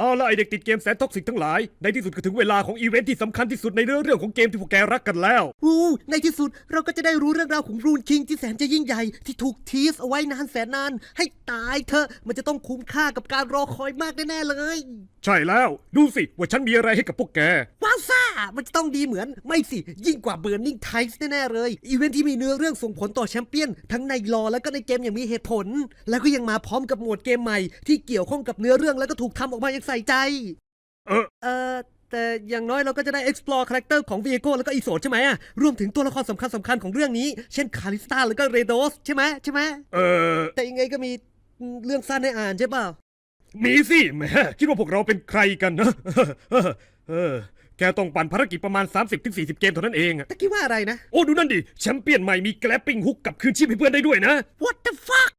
เอาละไอเด็กติดเกมแสนท็อกซิกทั้งหลาย ในที่สุดก็ถึงเวลาของอีเวนท์ที่สำคัญที่สุดในเรื่องเรื่องของเกมที่พวกแกรักกันแล้วอู้ในที่สุดเราก็จะได้รู้เรื่องราวของรูนคิงที่แสนจะยิ่งใหญ่ที่ถูกทีสเอาไว้นานแสนนาน ให้ตายเถอะมันจะต้องคุ้มค่ากับการรอคอยมากแน่ๆเลย ใช่แล้ว ดูสิว่าฉันมีอะไรให้กับพวกแก ว้าวซ่า มันจะต้องดีเหมือนไม่สิ ยิ่งกว่าเบิร์นิ่งไทส์แน่ๆเลย อีเวนท์ที่มีเนื้อเรื่องส่งผลต่อแชมเปี้ยน ทั้งในลอและก็ในเกมอย่างมีเหตุผล แล้วก็ยังมาพร้อมกับโหมดเกมใหม่ที่เกี่ยวข้องกับเนื้อเรื่องแล้วก็ถูกทำออกมาอย่างใส่ใจ เออ เออแต่อย่างน้อยเราก็จะได้ explore คาแรคเตอร์ของ Viego แล้วก็อีโซใช่ไหมอะรวมถึงตัวละครสำคัญสำคัญๆของเรื่องนี้ เช่นคาริสตาแล้วก็เรโดสใช่ไหมใช่ไหมเออ แต่ยังไงก็มีเรื่องสั้นให้อ่านใช่เปล่า มีสิแหมคิดว่าพวกเราเป็นใครกันนะ เออเออแกต้องปั่นภารกิจประมาณ 30-40 เกมเท่านั้นเองอะแต่คิดว่าอะไรนะ โอ้ ดูนั่นดิ แชมเปี้ยนใหม่มีแกลปปิ้งฮุกกับคืนชีพให้เพื่อนได้ด้วยนะ What the fuck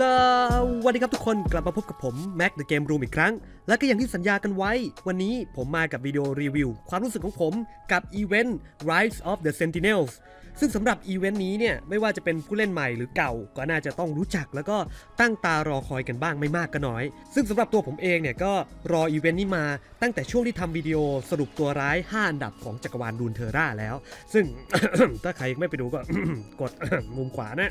สวัสดีครับทุกคนกลับมาพบกับผมแม็กเดอะเกมรูมอีกครั้ง และก็อย่างที่สัญญากันไว้ วันนี้ผมมากับวิดีโอรีวิว ความรู้สึกของผมกับอีเวนต์ Rise of the Sentinels ซึ่งสำหรับอีเวนต์นี้เนี่ยไม่ว่าจะเป็นผู้เล่นใหม่หรือเก่าก็น่าจะต้องรู้จักแล้วก็ตั้งตารอคอยกันบ้างไม่มากก็น้อย ซึ่งสำหรับตัวผมเองเนี่ยก็รออีเวนต์นี้มาตั้งแต่ช่วงที่ทำวิดีโอสรุปตัวร้าย 5 อันดับของจักรวาลดูนเทอร่าแล้ว ซึ่ง ถ้าใครยังไม่ไปดูก็ กดมุมขวานะ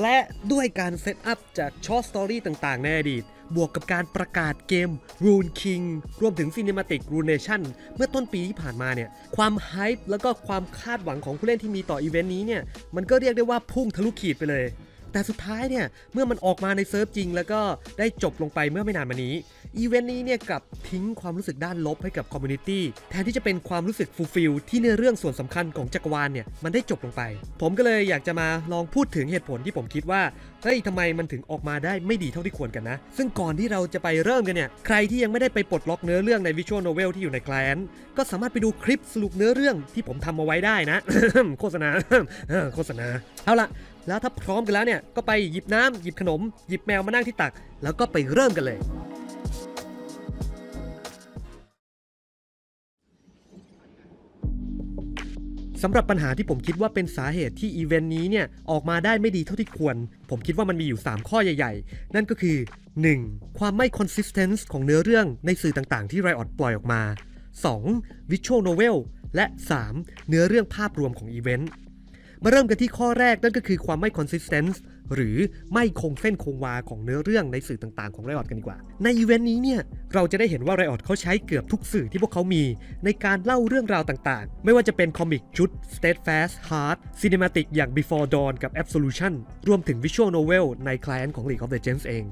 และด้วยการเซตอัพจากช็อตสตอรี่ต่างๆ ในอดีต บวกกับการประกาศเกม Rune King รวมถึง Cinematic Runation เมื่อต้นปีที่ผ่านมาเนี่ย ความไฮป์แล้วก็ความคาดหวังของผู้เล่นที่มีต่ออีเวนต์นี้เนี่ย มันก็เรียกได้ว่าพุ่งทะลุขีดไปเลย แต่สุดท้ายเนี่ยเมื่อมันออกมาในเซิร์ฟจริง แล้วก็ได้จบลงไปเมื่อไม่นานมานี้อีเวนต์นี้เนี่ยกลับทิ้งความรู้สึกด้านลบให้กับคอมมูนิตี้แทนที่จะเป็นความรู้สึกฟูลฟิลที่ในเรื่องส่วนสำคัญของจักรวาลเนี่ยมันได้จบลงไป ผมก็เลยอยากจะมาลองพูดถึงเหตุผลที่ผมคิดว่าเฮ้ยทำไมมันถึงออกมาได้ไม่ดีเท่าที่ควรกันนะ ซึ่งก่อนที่เราจะไปเริ่มกันเนี่ยใครที่ยังไม่ได้ไปปลดล็อกเนื้อเรื่องในวิชวลโนเวลที่อยู่ในแคลนก็สามารถไปดูคลิปสรุปเนื้อเรื่องที่ผมทำมาไว้ได้นะ โฆษณาโฆษณาเอาละ แล้วถ้าพร้อมกันแล้วเนี่ยก็ไปหยิบน้ำหยิบขนม หยิบแมวมานั่งที่ตัก แล้วก็ไปเริ่มกันเลย สำหรับปัญหาที่ผมคิดว่าเป็นสาเหตุที่อีเวนต์นี้เนี่ยออกมาได้ไม่ดีเท่าที่ควร ผมคิดว่ามันมีอยู่ 3 ข้อใหญ่ ๆ นั่นก็คือ 1. ความไม่ consistent ของเนื้อเรื่องในสื่อต่างๆ ที่ Riot ปล่อยออกมา 2. Visual Novel และ 3. เนื้อเรื่องภาพรวมของอีเวนต์ มาเริ่มกันที่ข้อแรกนั่นก็คือความไม่ consistent หรือไม่คงเส้นคงวาของเนื้อเรื่องในสื่อต่างๆของ Riot กันดีกว่า ในอีเวนต์นี้เนี่ยเราจะได้เห็นว่า Riot เขาใช้เกือบทุกสื่อที่พวกเขามี ในการเล่าเรื่องราวต่างๆ ไม่ว่าจะเป็นคอมิกชุด Steadfast Heart Cinematic อย่าง Before Dawn กับ Absolution รวมถึง Visual Novel ใน Client ของ League of Legends เอง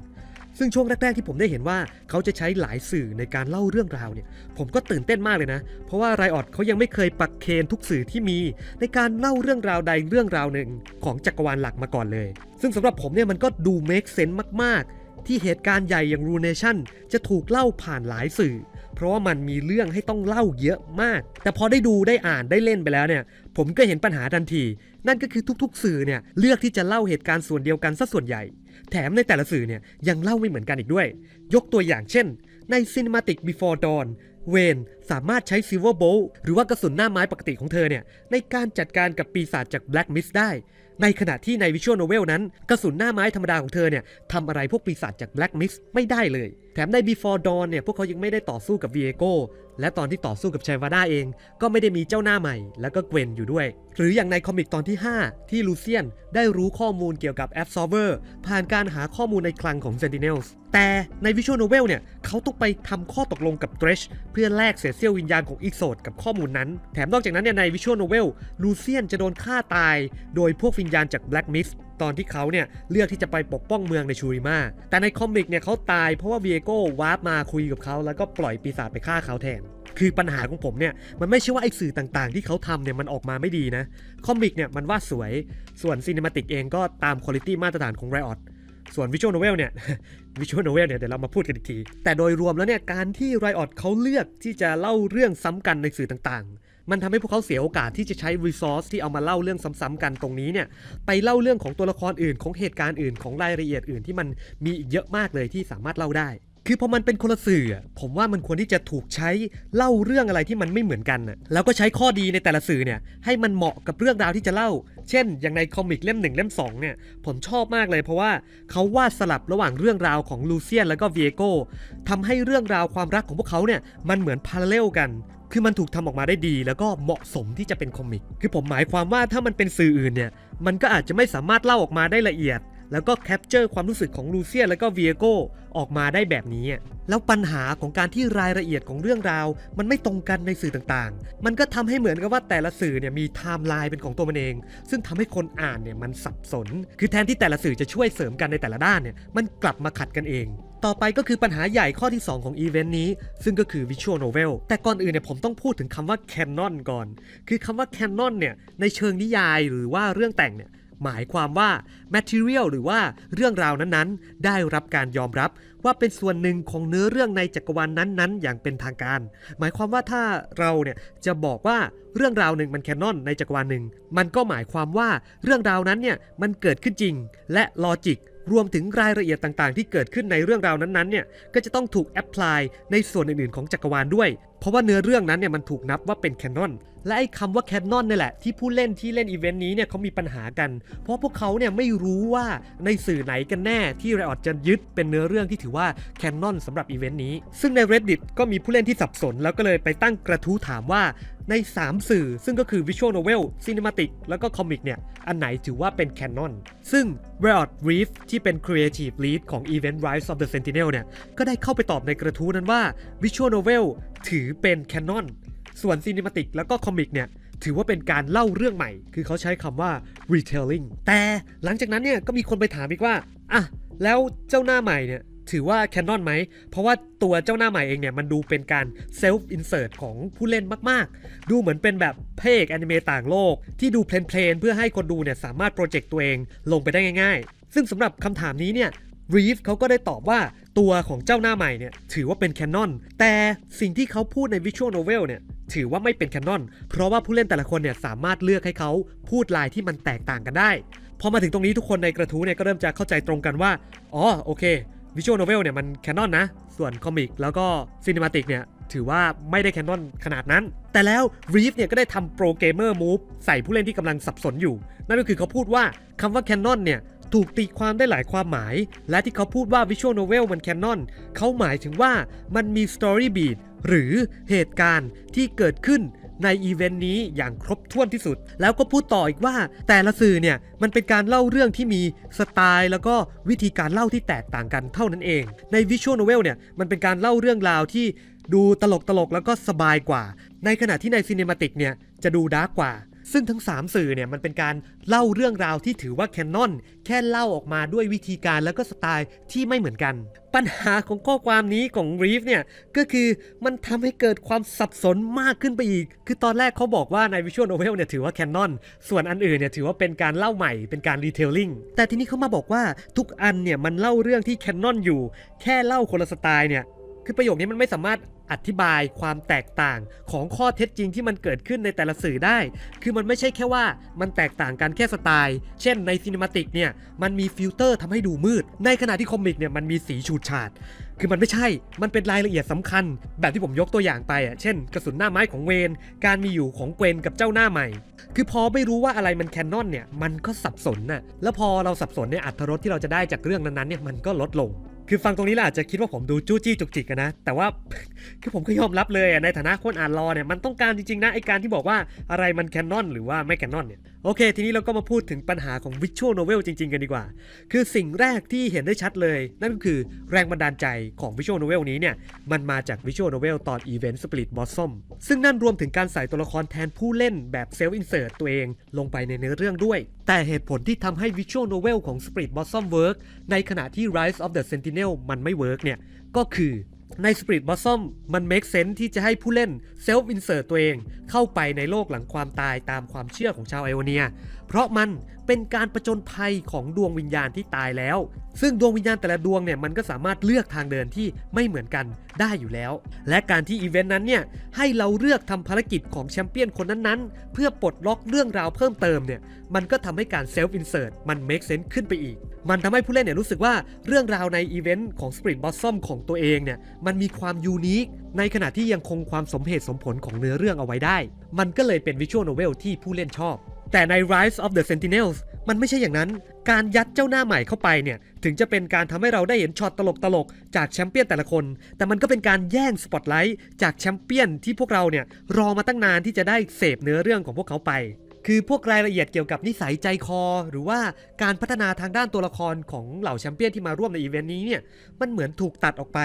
ซึ่งช่วงแรกๆที่ผมได้เห็นว่าเขาจะใช้หลายสื่อในการเล่าเรื่องราวเนี่ย ผมก็ตื่นเต้นมากเลยนะ เพราะว่าไรออดเขายังไม่เคยปักเคนทุกสื่อที่มี ในการเล่าเรื่องราวใดเรื่องราวหนึ่งของจักรวาลหลักมาก่อนเลย ซึ่งสำหรับผมเนี่ยมันก็ดูเมคเซนส์มากๆ ที่เหตุการณ์ใหญ่อย่างรูเนชั่นจะถูกเล่าผ่านหลายสื่อ เพราะว่ามันมีเรื่องให้ต้องเล่าเยอะมาก แต่พอได้ดูได้อ่านได้เล่นไปแล้วเนี่ย ผมก็เห็นปัญหาทันที นั่นก็คือทุกๆ สื่อเนี่ยเลือกที่จะเล่าเหตุการณ์ส่วนเดียวกันซะส่วนใหญ่ แถมในแต่ละสื่อเนี่ยยังเล่าไม่เหมือนกันอีกด้วย ยกตัวอย่างเช่น ใน Cinematic Before Dawn เวนสามารถใช้ Silver Bolt หรือว่ากระสุนหน้าไม้ปกติของเธอเนี่ยในการจัดการกับปีศาจจาก Black Mist ได้ ในขณะที่ใน Visual Novel นั้น กระสุนหน้าไม้ธรรมดาของเธอเนี่ยทำอะไรพวกปีศาจจาก Black Mist ไม่ได้เลย แถมใน Before Dawn เนี่ยพวกเขายังไม่ได้ต่อสู้กับ Viego และตอนที่ต่อสู้กับชัยวาด้าเอง ก็ไม่ได้มีเจ้าหน้าใหม่ แล้วก็เกวนอยู่ด้วย หรืออย่างในคอมิกตอนที่ 5 ที่ลูเซียนได้รู้ข้อมูลเกี่ยวกับ Absorber ผ่านการหาข้อมูลในคลังของ Sentinels แต่ใน Visual Novel เนี่ยเขาต้องไปทำข้อตกลงกับ Dredge เพื่อแลกเศษเสี้ยววิญญาณของอีกโซดกับข้อมูลนั้น แถมนอกจากนั้นเนี่ยใน Visual Novel ลูเซียนจะโดนฆ่าตาย โดยพวกวิญญาณจาก Black Mist ตอนที่เขาเนี่ยเลือกที่จะไปปกป้องเมืองในชูริมาแต่ในคอมิกเนี่ยเขาตายเพราะว่าเวียโก้วาร์ปมาคุยกับเขาแล้วก็ปล่อยปีศาจไปฆ่าเขาแทนคือปัญหาของผมเนี่ยมันไม่ใช่ว่าไอ้สื่อต่างๆ ที่เขาทำเนี่ยมันออกมาไม่ดีนะคอมิกเนี่ยมันวาดสวยส่วนซีนิมาติกเองก็ตามคุณภาพมาตรฐานของ Riot ส่วนวิชวลโนเวลเนี่ยวิชวลโนเวลเนี่ยเดี๋ยวเรามาพูดกันอีกที แต่โดยรวมแล้วเนี่ยการที่ Riot เขาเลือกที่จะเล่าเรื่องซ้ำกันในสื่อต่างๆ มันทำให้พวกเขาเสียโอกาสที่จะใช้ resource ที่เอามาเล่าเรื่องซ้ำๆกันตรงนี้เนี่ยไปเล่าเรื่องของตัวละครอื่นของเหตุการณ์อื่นของรายละเอียดอื่นที่มันมีอีกเยอะมากเลยที่สามารถเล่าได้ คือพอมันเป็นคนละสื่อ ผมว่ามันควรที่จะถูกใช้เล่าเรื่องอะไรที่มันไม่เหมือนกันนะแล้วก็ใช้ข้อดีในแต่ละสื่อเนี่ยให้มันเหมาะกับเรื่องราวที่จะเล่า เช่น อย่างในคอมิกเล่มหนึ่งเล่มสองเนี่ยผมชอบมากเลยเพราะว่าเขาวาดสลับระหว่างเรื่องราวของลูเซียนแล้วก็เวียโกทำให้เรื่องราวความรักของพวกเขาเนี่ยมันเหมือนพาราเลลกัน คือมันถูกทำออกมาได้ดี แล้วก็เหมาะสมที่จะเป็นคอมิก คือผมหมายความว่าถ้ามันเป็นสื่ออื่นเนี่ย มันก็อาจจะไม่สามารถเล่าออกมาได้ละเอียด แล้วก็แคปเจอร์ความรู้สึกของลูเซียแล้วก็เวียโกออกมาได้แบบนี้อะแล้วปัญหาของการที่รายละเอียดของเรื่องราว มันไม่ตรงกันในสื่อต่างๆ มันก็ทำให้เหมือนกับว่าแต่ละสื่อเนี่ยมีไทม์ไลน์เป็นของตัวมันเอง ซึ่งทำให้คนอ่านเนี่ยมันสับสน คือแทนที่แต่ละสื่อจะช่วยเสริมกันในแต่ละด้านเนี่ย มันกลับมาขัดกันเอง ต่อไปก็คือปัญหาใหญ่ข้อที่ 2 ของอีเวนต์นี้ ซึ่งก็คือ Visual Novel แต่ก่อนอื่นเนี่ยผมต้องพูดถึงคำว่า Canon ก่อน คือคำว่า Canon เนี่ยในเชิงนิยายหรือว่าเรื่องแต่งเนี่ยหมายความว่า material หรือว่าเรื่องราวนั้นๆ ได้รับการยอมรับว่าเป็นส่วนหนึ่งของเนื้อเรื่องในจักรวาลนั้นๆ อย่างเป็นทางการ หมายความว่าถ้าเราเนี่ยจะบอกว่าเรื่องราวหนึ่งมันแคนนอนในจักรวาลหนึ่ง มันก็หมายความว่าเรื่องราวนั้นเนี่ยมันเกิดขึ้นจริง และลอจิก รวมถึงรายละเอียดต่างๆ ที่เกิดขึ้นในเรื่องราวนั้นๆเนี่ยก็จะต้องถูกแอพพลายในส่วนอื่นๆของจักรวาลด้วย เพราะว่าเนื้อเรื่องนั้นเนี่ยมันถูกนับว่าเป็นแคนนอน และไอ้คำว่าแคนนอนนี่แหละ ที่ผู้เล่นที่เล่นอีเวนต์นี้เนี่ยเขามีปัญหากัน เพราะพวกเขาเนี่ยไม่รู้ว่าในสื่อไหนกันแน่ที่ไรออดจะยึดเป็นเนื้อเรื่องที่ถือว่าแคนนอนสำหรับอีเวนต์นี้ ซึ่งใน reddit ก็มีผู้เล่นที่สับสน แล้วก็เลยไปตั้งกระทู้ถามว่าใน 3 สื่อซึ่งก็คือ Visual Novel Cinematic แล้วก็คอมิกเนี่ย อันไหนถือว่าเป็น Canon ซึ่ง r e o t Reef ที่เป็น Creative Lead ของ Event Rise of the Sentinel เนี่ย ก็ได้เข้าไปตอบในกระทู้นั้นว่า Visual Novel ถือเป็น Canon ส่วน Cinematic แล้วก็คอมิกเนี่ยถือว่าเป็นการเล่าเรื่องใหม่ คือเขาใช้คำว่า retelling แต่หลังจากนั้นเนี่ยก็มีคนไปถามอีกว่าอะแล้วเจ้าหน้าใหม่เนี่ยถือว่าแคนนอนไหม เพราะว่าตัวเจ้าหน้าใหม่เองเนี่ย มันดูเป็นการเซลฟ์อินเสิร์ตของผู้เล่นมาก ๆ ดูเหมือนเป็นแบบเพกแอนิเมต่างโลก ที่ดูเพลนๆเพื่อให้คนดูเนี่ย สามารถโปรเจกต์ตัวเองลงไปได้ง่าย ๆ ซึ่งสำหรับคำถามนี้เนี่ย รีฟเขาก็ได้ตอบว่าตัวของเจ้าหน้าใหม่เนี่ยถือว่าเป็นแคนนอน แต่สิ่งที่เขาพูดในวิชวลโนเวลเนี่ยถือว่าไม่เป็นแคนนอน เพราะว่าผู้เล่นแต่ละคนเนี่ยสามารถเลือกให้เขาพูดลายที่มันแตกต่างกันได้ พอมาถึงตรงนี้ทุกคนในกระทู้เนี่ยก็เริ่มจะเข้าใจตรงกันว่า อ๋อโอเควิชวลโนเวลเนี่ยมันแคนนอนนะ ส่วนคอมิกแล้วก็ซีนิมาติกเนี่ยถือว่าไม่ได้แคนนอนขนาดนั้น แต่แล้ว Reef เนี่ยก็ได้ทำโปรเกมเมอร์มูฟใส่ผู้เล่นที่กำลังสับสนอยู่ นั่นก็คือเขาพูดว่าคำว่าแคนนอนเนี่ย ถูกตีความได้หลายความหมาย และที่เขาพูดว่า Visual Novel มันแคนนอนเขาหมายถึงว่ามันมี Story Beat หรือเหตุการณ์ที่เกิดขึ้นในอีเวนต์นี้อย่างครบถ้วนที่สุด แล้วก็พูดต่ออีกว่า แต่ละสื่อเนี่ย มันเป็นการเล่าเรื่องที่มีสไตล์แล้วก็วิธีการเล่าที่แตกต่างกันเท่านั้นเอง ใน Visual Novel เนี่ย มันเป็นการเล่าเรื่องราวที่ดูตลกตลกแล้วก็สบายกว่า ในขณะที่ใน Cinematic เนี่ย จะดูดาร์กกว่า ซึ่งทั้ง 3 สื่อเนี่ยมันเป็นการเล่าเรื่องราวที่ถือว่าแคนนอนแค่เล่าออกมาด้วยวิธีการแล้วก็สไตล์ที่ไม่เหมือนกัน ปัญหาของข้อความนี้ของรีฟเนี่ย ก็คือมันทำให้เกิดความสับสนมากขึ้นไปอีก คือตอนแรกเขาบอกว่าในวิชวลโนเวลเนี่ยถือว่าแคนนอนส่วนอันอื่นเนี่ยถือว่าเป็นการเล่าใหม่เป็นการรีเทลลิ่งแต่ทีนี้เขามาบอกว่าทุกอันเนี่ยมันเล่าเรื่องที่แคนนอนอยู่ แค่เล่าคนละสไตล์เนี่ย คือประโยคนี้มันไม่สามารถอธิบายความแตกต่างของข้อเท็จจริงที่มันเกิดขึ้นในแต่ละสื่อได้ คือมันไม่ใช่แค่ว่ามันแตกต่างกันแค่สไตล์ เช่นในซีนิมาติกเนี่ย มันมีฟิลเตอร์ทำให้ดูมืด ในขณะที่คอมิกเนี่ยมันมีสีฉูดฉาด คือมันไม่ใช่ มันเป็นรายละเอียดสำคัญ แบบที่ผมยกตัวอย่างไปอะ เช่น กระสุนหน้าไม้ของเวน การมีอยู่ของเกวนกับเจ้าหน้าใหม่ คือพอไม่รู้ว่าอะไรมันแคนนอนเนี่ย มันก็สับสนน่ะ แล้วพอเราสับสนเนี่ยอัตรสที่เราจะได้จากเรื่องนั้นๆเนี่ยมันก็ลดลง คือฟังตรงนี้แล้วอาจจะคิดว่าผมดูจู้จี้จุกจิกกันนะ แต่ว่าคือผมก็ยอมรับเลยในฐานะคนอ่านรอเนี่ยมันต้องการจริงๆนะไอการที่บอกว่าอะไรมันแคนนอนหรือว่าไม่แคนนอนเนี่ย โอเค ทีนี้เราก็มาพูดถึงปัญหาของวิชวลโนเวลจริง ๆ กันดีกว่า คือสิ่งแรกที่เห็นได้ชัดเลย นั่นก็คือแรงบันดาลใจของวิชวลโนเวลนี้เนี่ย มันมาจากวิชวลโนเวลตอนอีเวนต์สป i ิ b บอสซอมซึ่งนั่นรวมถึงการใส่ตัวละครแทนผู้เล่นแบบเซลฟ์อินเสิร์ตตัวเองลงไปในเนื้อเรื่องด้วย แต่เหตุผลที่ทำให้วิชวลโนเวลของ Spirit Blossom Work ในขณะที่ Rise of the Sentinel มันไม่เวิร์กเนี่ยก็คือ ใน Spirit Blossom มัน make sense ที่จะให้ผู้เล่น self insert ตัวเอง เข้าไปในโลกหลังความตายตามความเชื่อของชาวไอโอเนีย เพราะมันเป็นการประจนภัยของดวงวิญญาณที่ตายแล้ว ซึ่งดวงวิญญาณแต่ละดวงเนี่ยมันก็สามารถเลือกทางเดินที่ไม่เหมือนกันได้อยู่แล้ว และการที่อีเวนต์นั้นเนี่ยให้เราเลือกทำภารกิจของแชมเปี้ยนคนนั้นๆ เพื่อปลดล็อกเรื่องราวเพิ่มเติมเนี่ยมันก็ทำให้การเซลฟ์อินเสิร์ตมัน make sense ขึ้นไปอีก มันทำให้ผู้เล่นเนี่ยรู้สึกว่าเรื่องราวในอีเวนต์ของ Spirit Blossom ของตัวเองเนี่ยมันมีความยูนิคในขณะที่ยังคงความสมเหตุสมผลของเนื้อเรื่องเอาไว้ได้ มันก็เลยเป็นวิชวลโนเวลที่ผู้เล่นชอบ แต่ใน Rise of the Sentinels มันไม่ใช่อย่างนั้น การยัดเจ้าหน้าใหม่เข้าไปเนี่ย ถึงจะเป็นการทำให้เราได้เห็นช็อตตลกๆ จากแชมเปี้ยนแต่ละคน แต่มันก็เป็นการแย่งสปอตไลท์จากแชมเปี้ยนที่พวกเราเนี่ย รอมาตั้งนานที่จะได้เสพเนื้อเรื่องของพวกเขาไป คือพวกรายละเอียดเกี่ยวกับนิสัยใจคอ หรือว่าการพัฒนาทางด้านตัวละครของเหล่าแชมเปี้ยนที่มาร่วมในอีเวนต์นี้เนี่ย มันเหมือนถูกตัดออกไป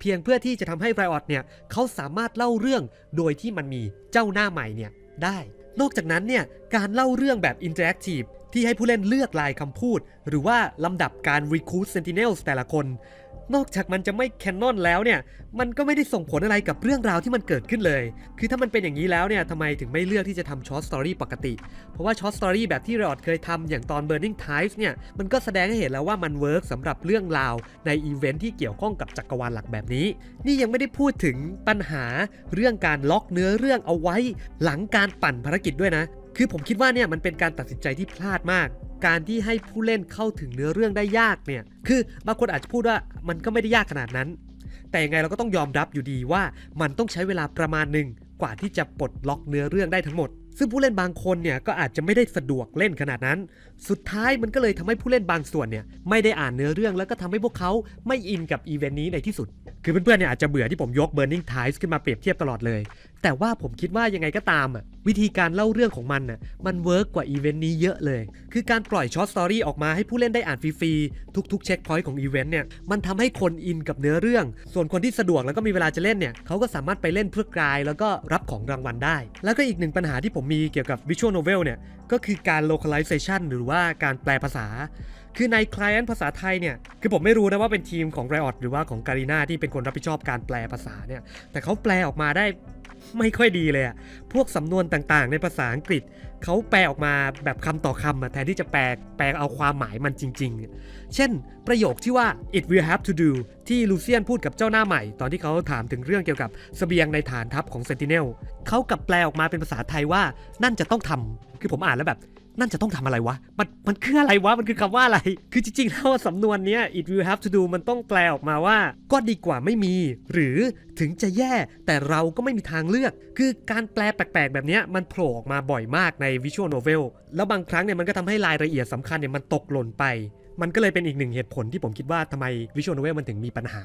เพียงเพื่อที่จะทำให้ไรออตเนี่ยเขาสามารถเล่าเรื่องโดยที่มันมีเจ้าหน้าใหม่เนี่ยได้ นอกจากนั้นเนี่ยการเล่าเรื่องแบบอินเทอร์แอคทีฟที่ให้ผู้เล่นเลือกลายคำพูด หรือว่าลำดับการ recruit sentinels แต่ละคน นอกจากมันจะไม่แคนนอนแล้วเนี่ย มันก็ไม่ได้ส่งผลอะไรกับเรื่องราวที่มันเกิดขึ้นเลย คือถ้ามันเป็นอย่างนี้แล้วเนี่ยทำไมถึงไม่เลือกที่จะทำช็อตสตอรี่ปกติ เพราะว่าช็อตสตอรี่แบบที่รอดเคยทำอย่างตอน Burning Tides เนี่ย มันก็แสดงให้เห็นแล้วว่ามันเวิร์กสำหรับเรื่องราวในอีเวนท์ที่เกี่ยวข้องกับจักรวาลหลักแบบนี้ นี่ยังไม่ได้พูดถึงปัญหาเรื่องการล็อกเนื้อเรื่องเอาไว้ หลังการปั่นภารกิจด้วยนะ คือผมคิดว่าเนี่ยมันเป็นการตัดสินใจที่พลาดมาก การที่ให้ผู้เล่นเข้าถึงเนื้อเรื่องได้ยากเนี่ย คือบางคนอาจจะพูดว่ามันก็ไม่ได้ยากขนาดนั้น แต่ยังไงเราก็ต้องยอมรับอยู่ดีว่ามันต้องใช้เวลาประมาณหนึ่งกว่าที่จะปลดล็อกเนื้อเรื่องได้ทั้งหมด ซึ่งผู้เล่นบางคนเนี่ยก็อาจจะไม่ได้สะดวกเล่นขนาดนั้น สุดท้ายมันก็เลยทำให้ผู้เล่นบางส่วนเนี่ยไม่ได้อ่านเนื้อเรื่องแล้วก็ทำให้พวกเขาไม่อินกับอีเวนต์นี้ในที่สุด คือเพื่อนๆเนี่ยอาจจะเบื่อที่ผมยก Burning Ties ขึ้นมาเปรียบเทียบตลอดเลย แต่ว่าผมคิดว่ายังไงก็ตามอะวิธีการเล่าเรื่องของมันน่ะมันเวิร์กกว่าอีเวนต์นี้เยอะเลย คือการปล่อยช็อตสตอรี่ออกมาให้ผู้เล่นได้อ่านฟรีๆ ทุกๆเช็คพอยต์ของอีเวนต์เนี่ยมันทำให้คนอินกับเนื้อเรื่อง ส่วนคนที่สะดวกแล้วก็มีเวลาจะเล่นเนี่ยเขาก็สามารถไปเล่นเพื่อกลาย แล้วก็รับของรางวัลได้ แล้วก็อีกหนึ่งปัญหาที่ผมมีเกี่ยวกับ Visual Novel เนี่ยก็คือการ localization หรือว่าการแปลภาษา คือใน client ภาษาไทยเนี่ยคือผมไม่รู้นะว่าเป็นทีมของ Riot หรือว่าของ Garena ที่เป็นคนรับผิดชอบการแปลภาษาเนี่ยแต่เขาแปลออกมาได้ ไม่ค่อยดีเลยอะพวกสำนวนต่างๆ ในภาษาอังกฤษเขาแปลออกมาแบบคำต่อคำอะแทนที่จะแปลแปลเอาความหมายมันจริง ๆ เช่น ประโยคที่ว่า it will have to do ที่ลูเซียนพูดกับเจ้าหน้าใหม่ ตอนที่เขาถามถึงเรื่องเกี่ยวกับสเสบียงในฐานทัพของเซนติเนล ขากลับแปลออกมาเป็นภาษาไทยว่า นั่นจะต้องทำคือผมอ่านแล้วแบบ นั่นจะต้องทำอะไรวะ มันมันคืออะไรวะ มันคือคำว่าอะไร คือจริงๆแล้วสำนวนเนี้ย it will have to do มันต้องแปลออกมาว่า ก็ดีกว่าไม่มี หรือถึงจะแย่แต่เราก็ไม่มีทางเลือก คือการแปลแปลกๆ แบบนี้มันโผล่ออกมาบ่อยมากใน visual novel แล้วบางครั้งเนี่ยมันก็ทำให้รายละเอียดสำคัญเนี่ยมันตกหล่นไปมันก็เลยเป็นอีกหนึ่งเหตุผลที่ผมคิดว่าทำไม visual novel มันถึงมีปัญหา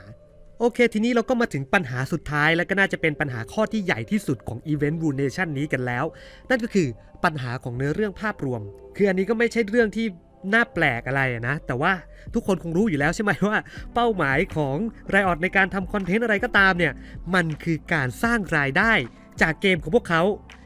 โอเค ทีนี้เราก็มาถึงปัญหาสุดท้ายและก็น่าจะเป็นปัญหาข้อที่ใหญ่ที่สุดของ Event r u n a t i o n นี้กันแล้ว นั่นก็คือปัญหาของเนื้อเรื่องภาพรวม คืออันนี้ก็ไม่ใช่เรื่องที่น่าแปลกอะไรนะ แต่ว่าทุกคนคงรู้อยู่แล้วใช่ไหมว่า เป้าหมายของไรออดในการทำคอนเทนต์อะไรก็ตามเนี่ย มันคือการสร้างรายได้จากเกมของพวกเขา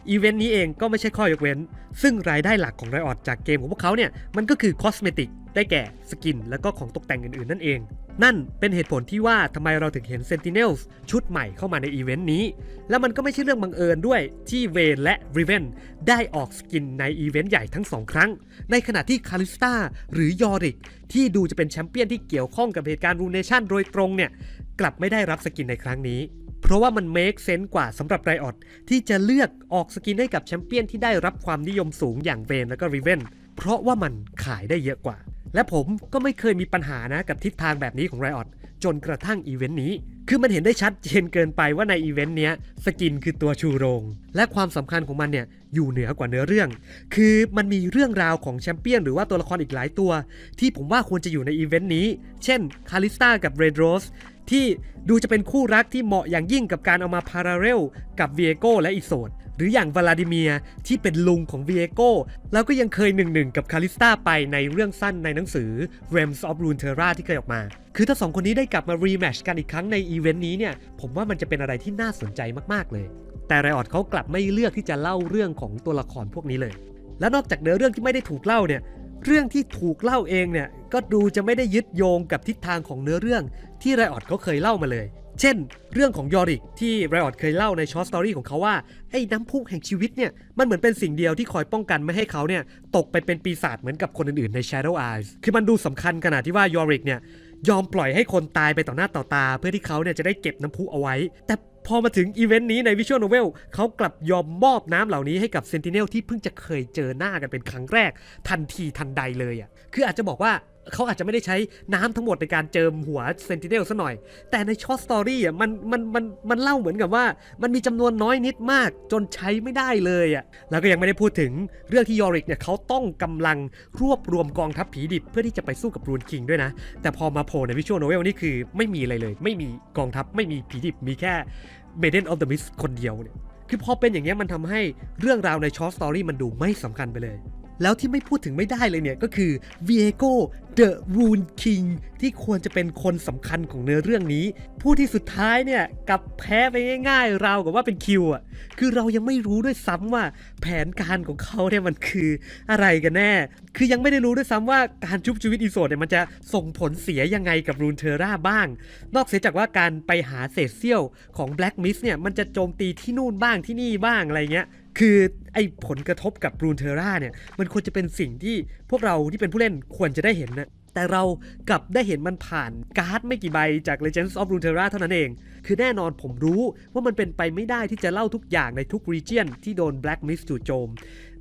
อีเวนต์นี้เองก็ไม่ใช่ข้อยกเว้น ซึ่งรายได้หลักของไรออดจากเกมของพวกเขาเนี่ย มันก็คือคอสเมติกได้แก่สกิน แล้วก็ของตกแต่งอื่นๆ นั่นเอง นั่นเป็นเหตุผลที่ว่าทำไมเราถึงเห็น Sentinels ชุดใหม่เข้ามาในอีเวนต์นี้ แล้วมันก็ไม่ใช่เรื่องบังเอิญด้วยที่เวนและริเวนได้ออกสกินในอีเวนต์ใหญ่ทั้งสองครั้ง ในขณะที่คาริสตาหรือยอริก ที่ดูจะเป็นแชมเปี้ยนที่เกี่ยวข้องกับเหตุการณ์รูเนชั่นโดยตรงเนี่ย กลับไม่ได้รับสกินในครั้งนี้ เพราะว่ามันเมคเซน s ์กว่าสำหรับไรออดที่จะเลือกออกสกินให้กับแชมเปี้ยนที่ได้รับความนิยมสูงอย่างเวนและก็ริเวนเพราะว่ามันขายได้เยอะกว่า และผมก็ไม่เคยมีปัญหานะกับทิศทางแบบนี้ของไรออดจนกระทั่งอีเวนต์นี้ คือมันเห็นได้ชัดเจนเกินไปว่าในอีเวนต์เนี้ยสกินคือตัวชูโรง และความสำคัญของมันเนี่ยอยู่เหนือกว่าเนื้อเรื่อง คือมันมีเรื่องราวของแชมเปี้ยนหรือว่าตัวละครอีกหลายตัว ที่ผมว่าควรจะอยู่ในอีเวนต์นี้ เช่นคาริสตากับเรดโรสที่ดูจะเป็นคู่รักที่เหมาะอย่างยิ่งกับการเอามาพาราเรลกับเวียโกและอิโซด หรืออย่างวลาดิเมียที่เป็นลุงของเวียโกแล้วก็ยังเคยหนึ่งหนึ่งกับคาริสตาไปในเรื่องสั้นในหนังสือ Realms of Runeterra ที่เคยออกมา คือถ้าสองคนนี้ได้กลับมารีแมชกันอีกครั้งในอีเวนต์นี้เนี่ยผมว่ามันจะเป็นอะไรที่น่าสนใจมากๆเลย แต่ไรออดเขากลับไม่เลือกที่จะเล่าเรื่องของตัวละครพวกนี้เลย และนอกจากเนื้อเรื่องที่ไม่ได้ถูกเล่าเนี่ยเรื่องที่ถูกเล่าเองเนี่ยก็ดูจะไม่ได้ยึดโยงกับทิศทางของเนื้อเรื่องที่ไรออดเขาเคยเล่ามาเลย เช่น เรื่องของยอริกที่ไรออดเคยเล่าในช็อตสตอรี่ของเขาว่า ไอ้น้ำพุแห่งชีวิตเนี่ย มันเหมือนเป็นสิ่งเดียวที่คอยป้องกันไม่ให้เขาเนี่ย ตกไปเป็นปีศาจเหมือนกับคนอื่นๆใน Shadow Eyes คือมันดูสำคัญขนาดที่ว่ายอริกเนี่ย ยอมปล่อยให้คนตายไปต่อหน้าต่อตา เพื่อที่เขาเนี่ยจะได้เก็บน้ำพุเอาไว้ แต่พอมาถึงอีเวนต์นี้ในวิชวลโนเวลเขากลับยอมมอบน้ำเหล่านี้ให้กับเซนติเนลที่เพิ่งจะเคยเจอหน้ากันเป็นครั้งแรก ทันทีทันใดเลยอะคืออาจจะบอกว่า เขาอาจจะไม่ได้ใช้น้ำทั้งหมดในการเจิมหัวเซนติเนลซะหน่อย แต่ในช็อตสตอรี่อะมันมันมันมันเล่าเหมือนกับว่า มันมีจำนวนน้อยนิดมากจนใช้ไม่ได้เลยอะแล้วก็ยังไม่ได้พูดถึงเรื่องที่ยอริกเนี่ยเขาต้องกำลังรวบรวมกองทัพผีดิบเพื่อที่จะไปสู้กับรูนคิงด้วยนะ แต่พอมาโผล่ในวิชวลโนเวลนี่คือไม่มีอะไรเลย ไม่มีกองทัพไม่มีผีดิบมีแค่ Maiden of the Mist คนเดียวเนี่ยคือพอเป็นอย่างเงี้ยมันทำให้เรื่องราวในช็อตสตอรี่มันดูไม่สำคัญไปเลย แล้วที่ไม่พูดถึงไม่ได้เลยเนี่ยก็คือ Viego the Rune King ที่ควรจะเป็นคนสำคัญของเนื้อเรื่องนี้ ผู้ที่สุดท้ายเนี่ยกับแพ้ไปง่ายๆเรากับว่าเป็นคิวอะคือเรายังไม่รู้ด้วยซ้ำว่าแผนการของเขาเนี่ยมันคืออะไรกันแน่ คือยังไม่ได้รู้ด้วยซ้ำว่าการชุบชีวิตอีโซดเนี่ยมันจะส่งผลเสียยังไงกับรูนเทอร่าบ้าง นอกเสียจากว่าการไปหาเศษเสี้ยวของ Black Mist เนี่ยมันจะโจมตีที่นู่นบ้างที่นี่บ้างอะไรเงี้ย คือไอ้ผลกระทบกับรูนเทอร่าเนี่ย มันควรจะเป็นสิ่งที่พวกเราที่เป็นผู้เล่นควรจะได้เห็นนะแต่เรากลับได้เห็นมันผ่านการ์ดไม่กี่ใบจาก Legends of Runeterra เท่านั้นเอง คือแน่นอนผมรู้ว่ามันเป็นไปไม่ได้ที่จะเล่าทุกอย่างในทุก region ที่โดน Black Mist จู่โจม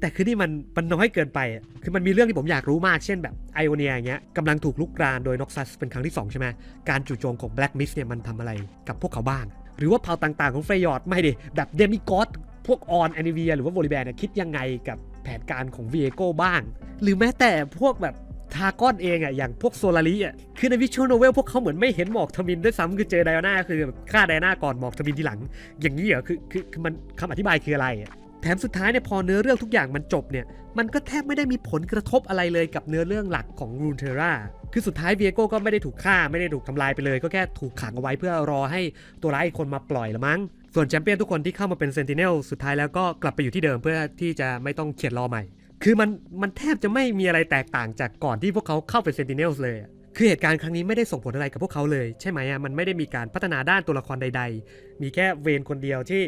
แต่คือนี่มันมันน้อยเกินไป คือมันมีเรื่องที่ผมอยากรู้มาก เช่นแบบไอโอเนียอย่างเงี้ยกำลังถูกลุกรานโดยน็อกซัสเป็นครั้งที่ 2 ใช่ไหม การจู่โจมของ Black Mist เนี่ยมันทำอะไรกับพวกเขาบ้าง หรือว่าเผ่าต่างๆของเฟยอร์ดไม่ดิ แบบเดมิกอส พวกออนแอนิเวียหรือว่าโวลิแบนเนี่ยคิดยังไงกับแผนการของ v ีโก้บ้าง หรือแม้แต่พวกแบบทาก้อนเองอะอย่างพวกโซลาริอะคือในวิชวลโนเวลพวกเขาเหมือนไม่เห็นหมอกทมินด้วยซ้ำคือเจอไดอาน่าคือแบบฆ่าไดอาน่าก่อนหมอกทมินทีหลัง อย่างนี้เหรอคือคือคือมันคำอธิบายคืออะไรอะแถมสุดท้ายเนี่ยพอเนื้อเรื่องทุกอย่างมันจบเนี่ยมันก็แทบไม่ได้มีผลกระทบอะไรเลยกับเนื้อเรื่องหลักของรูนเทราคือสุดท้ายเวียโก้ก็ไม่ได้ถูกฆ่าไม่ได้ถูกทำลายไปเลย ก็แค่ถูกขังเอาไว้เพื่อรอให้ตัวร้ายอีกคนมาปล่อยละมั้ง ส่วนแชมเปี้ยนทุกคนที่เข้ามาเป็นเซนติเนลสุดท้ายแล้วก็กลับไปอยู่ที่เดิมเพื่อที่จะไม่ต้องเขียนรอใหม่ คือมันมันแทบจะไม่มีอะไรแตกต่างจากก่อนที่พวกเขาเข้าเป็นเซนติเนลเลยคือเหตุการณ์ครั้งนี้ไม่ได้ส่งผลอะไรกับพวกเขาเลย ใช่ไหมอะมันไม่ได้มีการพัฒนาด้านตัวละครใด ๆ มีแค่เวนคนเดียวที่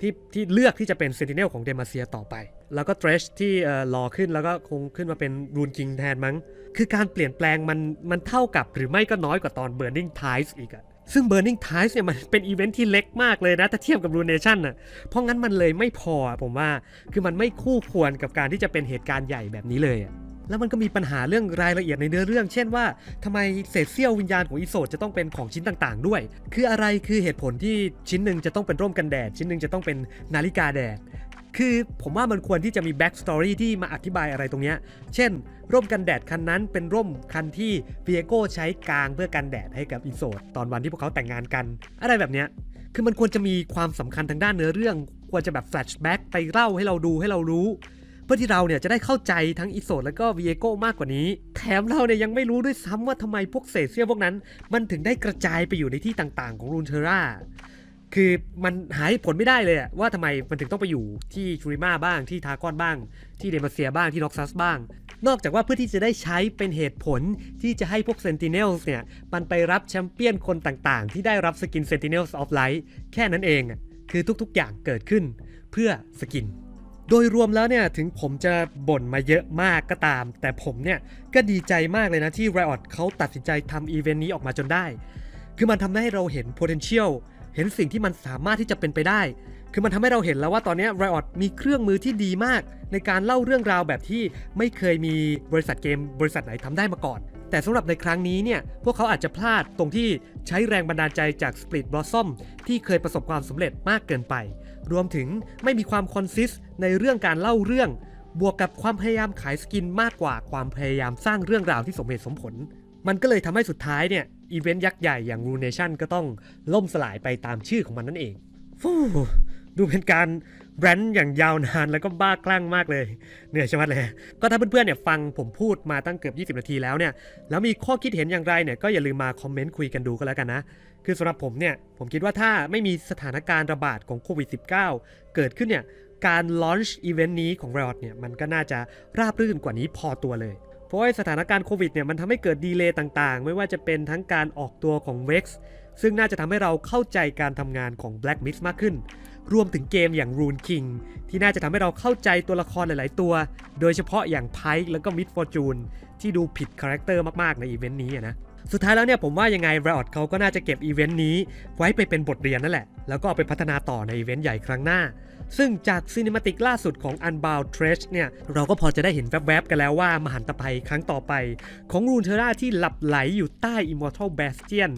ที่ที่เลือกที่จะเป็นเซนติเนลของเดมาเซียต่อไป แล้วก็เทรชที่เอ่อรอขึ้นแล้วก็คงขึ้นมาเป็นรูนคิงแทนมั้ง คือการเปลี่ยนแปลงมันมันเท่ากับหรือไม่ก็น้อยกว่าตอน Burning Tides อีกอะ ซึ่ง Burning Ties เนี่ยมันเป็นอีเวนท์ที่เล็กมากเลยนะ ถ้าเทียบกับ Ruination อะเพราะงั้นมันเลยไม่พอผมว่า คือมันไม่คู่ควรกับการที่จะเป็นเหตุการณ์ใหญ่แบบนี้เลยอะแล้วมันก็มีปัญหาเรื่องรายละเอียดในเนื้อเรื่อง เช่นว่าทำไมเศษเสี้ยววิญญาณของอิโซดจะต้องเป็นของชิ้นต่างๆ ด้วย คืออะไรคือเหตุผลที่ชิ้นหนึ่งจะต้องเป็นร่มกันแดด ชิ้นหนึ่งจะต้องเป็นนาฬิกาแดด คือผมว่ามันควรที่จะมีแบ็กสตอรี่ที่มาอธิบายอะไรตรงนี้ เช่น ร่มกันแดดคันนั้นเป็นร่มคันที่เวียโก้ใช้กลางเพื่อกันแดดให้กับอิโซดตอนวันที่พวกเขาแต่งงานกัน อะไรแบบเนี้ยคือมันควรจะมีความสำคัญทางด้านเนื้อเรื่อง ควรจะแบบแฟลชแบ็กไปเล่าให้เราดูให้เรารู้ เพื่อที่เราเนี่ยจะได้เข้าใจทั้งอิโซดแล้วก็วีเอโก้มากกว่านี้ แถมเราเนี่ยยังไม่รู้ด้วยซ้ำว่าทำไมพวกเศษเสี้ยวพวกนั้น มันถึงได้กระจายไปอยู่ในที่ต่างๆ ของรูนเทรา คือมันหาเหตุผลไม่ได้เลยอะว่าทำไมมันถึงต้องไปอยู่ที่ชูริมาบ้างที่ทากอนบ้าง ที่เดมาเซียบ้างที่น็อกซัสบ้าง นอกจากว่าเพื่อที่จะได้ใช้เป็นเหตุผลที่จะให้พวกเซนติเนลส์เนี่ยมันไปรับแชมเปี้ยนคนต่างๆ ที่ได้รับสกิน Sentinels of Light แค่นั้นเองคือทุกๆอย่างเกิดขึ้นเพื่อสกิน โดยรวมแล้วเนี่ยถึงผมจะบ่นมาเยอะมากก็ตาม แต่ผมเนี่ยก็ดีใจมากเลยนะที่ Riot เขาตัดสินใจทำอีเวนต์นี้ออกมาจนได้ คือมันทำให้เราเห็น potential เห็นสิ่งที่มันสามารถที่จะเป็นไปได้ คือมันทำให้เราเห็นแล้วว่าตอนนี้ Riot มีเครื่องมือที่ดีมาก ในการเล่าเรื่องราวแบบที่ไม่เคยมีบริษัทเกมบริษัทไหนทำได้มาก่อน แต่สำหรับในครั้งนี้เนี่ยพวกเขาอาจจะพลาดตรงที่ใช้แรงบันดาลใจจาก Split Blossom ที่เคยประสบความสำเร็จมากเกินไป รวมถึงไม่มีความคอนซิสในเรื่องการเล่าเรื่อง บวกกับความพยายามขายสกินมากกว่าความพยายามสร้างเรื่องราวที่สมเหตุสมผล มันก็เลยทำให้สุดท้ายเนี่ย อีเวนต์ยักษ์ใหญ่อย่าง Ruination ก็ต้องล่มสลายไปตามชื่อของมันนั่นเองฟูดูเป็นการแบรนด์อย่างยาวนานแล้วก็บ้าคลั่งมากเลย เหนื่อยชะมัดเลย ก็ถ้าเพื่อนๆเนี่ยฟังผมพูดมาตั้งเกือบ 20 นาทีแล้วเนี่ย แล้วมีข้อคิดเห็นอย่างไรเนี่ยก็อย่าลืมมาคอมเมนต์คุยกันดูก็แล้วกันนะ คือสำหรับผมเนี่ย ผมคิดว่าถ้าไม่มีสถานการณ์ระบาดของโควิด -19 เกิดขึ้นเนี่ยการลอนช์อีเวนต์นี้ของ Riot เนี่ยมันก็น่าจะราบรื่นกว่านี้พอตัวเลย เพราะว่าสถานการณ์โควิดเนี่ยมันทำให้เกิดดีเลย์ต่างๆ ไม่ว่าจะเป็นทั้งการออกตัวของ Vex ซึ่งน่าจะทำให้เราเข้าใจการทำงานของ Black Mist มากขึ้น รวมถึงเกมอย่าง Rune King ที่น่าจะทำให้เราเข้าใจตัวละครหลาย ๆ ตัว โดยเฉพาะอย่าง Pike แล้วก็ Mid Fortune ที่ดูผิดคาแรคเตอร์มาก ๆ ในอีเวนต์นี้นะ สุดท้ายแล้วเนี่ยผมว่ายังไง Riot เขาก็น่าจะเก็บอีเวนต์นี้ ไว้ไปเป็นบทเรียนนั่นแหละ แล้วก็เอาไปพัฒนาต่อในอีเวนต์ใหญ่ครั้งหน้า ซึ่งจากซีนิมาติกล่าสุดของ Unbound Trash เนี่ย เราก็พอจะได้เห็นแวบๆกันแล้วว่ามหันตภัยครั้งต่อไป ของรูนเทอร่าที่หลับไหลอยู่ใต้ Immortal Bastion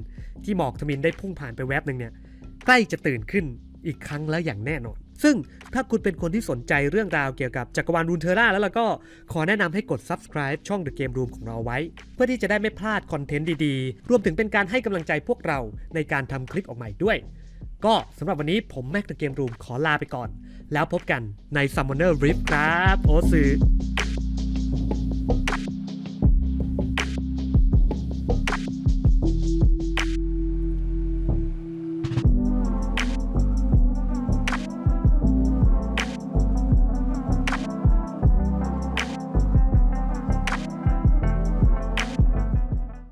ที่หมอกทมินได้พุ่งผ่านไปแวบหนึ่งเนี่ยใกล้จะตื่นขึ้นอีกครั้งแล้วอย่างแน่นอน ซึ่งถ้าคุณเป็นคนที่สนใจเรื่องราวเกี่ยวกับจักรวาลรูนเทอร่าแล้วล่ะก็ขอแนะนำให้กด subscribe ช่อง The Game Room ของเราไว้ เพื่อที่จะได้ไม่พลาดคอนเทนต์ดีๆ รวมถึงเป็นการให้กำลังใจพวกเราในการทำคลิปออกมาอีกด้วย ก็สำหรับวันนี้ผมแม็ก The Game Room ขอลาไปก่อน แล้วพบกันใน Summoner Rift ครับ โอซือ